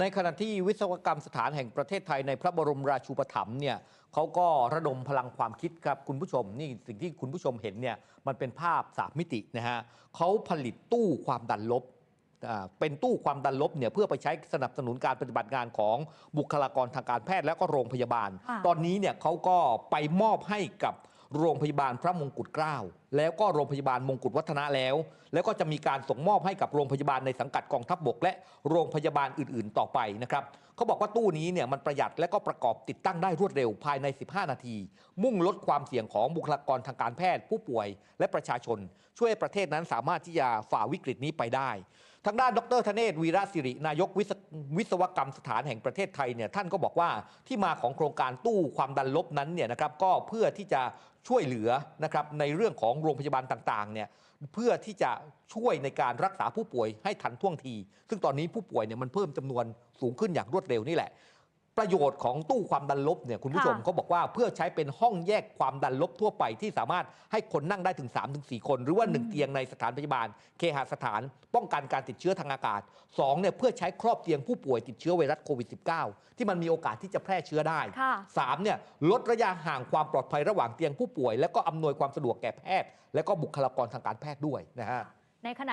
ในขณะที่วิศวกรรมสถานแห่งประเทศไทยในพระบรมราชูปถัมภ์เนี่ยเขาก็ระดมพลังความคิดครับคุณผู้ชม นี่สิ่งที่คุณผู้ชมเห็นเนี่ยมันเป็นภาพสามมิตินะฮะเขาผลิตตู้ความดันลบอ่าเป็นตู้ความดันลบเนี่ยเพื่อไปใช้สนับสนุนการปฏิบัติงานของบุคลากรทางการแพทย์และก็โรงพยาบาลค่ะตอนนี้เนี่ยเขาก็ไปมอบให้กับ โรงพยาบาลพระมงกุฎเกล้าแล้วก็โรงพยาบาลมงกุฎวัฒนะแล้ว แล้วก็จะมีการส่งมอบให้กับโรงพยาบาลในสังกัดกองทัพบก และโรงพยาบาลอื่นๆ ต่อไปนะครับเขาบอกว่าตู้นี้เนี่ยมันประหยัดและก็ประกอบติดตั้งได้รวดเร็วภายใน 15 นาที มุ่งลดความเสี่ยงของบุคลากรทางการแพทย์ ผู้ป่วย และประชาชน ช่วยประเทศนั้นสามารถที่จะฝ่าวิกฤตนี้ไปได้ ทางด้านดรธเนศวีระสิริ นายกวิศวิศวกรรมสถานแห่งประเทศไทยเนี่ยท่านก็บอกว่าที่มาของโครงการตู้ความดันลบนั้นเนี่ยนะครับก็เพื่อที่จะช่วยเหลือนะครับในเรื่องของโรงพยาบาลต่างๆเนี่ยเพื่อที่จะช่วยในการรักษาผู้ป่วยให้ทันท่วงที ซึ่งตอนนี้ผู้ป่วยเนี่ยมันเพิ่มจำนวนสูงขึ้นอย่างรวดเร็วนี่แหละ ประโยชน์ของตู้ความดันลบเนี่ยคุณผู้ชมค่ะเขาบอกว่าเพื่อใช้เป็นห้องแยกความดันลบทั่วไปที่สามารถให้คนนั่งได้ถึง 3-4 คน หรือว่า 1 เตียงในสถานพยาบาล เคหสถาน ป้องกันการติดเชื้อทางอากาศ2เนี่ยเพื่อใช้ครอบเตียงผู้ป่วยติดเชื้อไวรัสโควิด -19 ที่มันมีโอกาสที่จะแพร่เชื้อได้ค่ะ3เนี่ยลดระยะห่างความปลอดภัยระหว่างเตียงผู้ป่วย และก็อำนวยความสะดวกแก่แพทย์ และก็บุคลากรทางการแพทย์ด้วยนะฮะในขณะ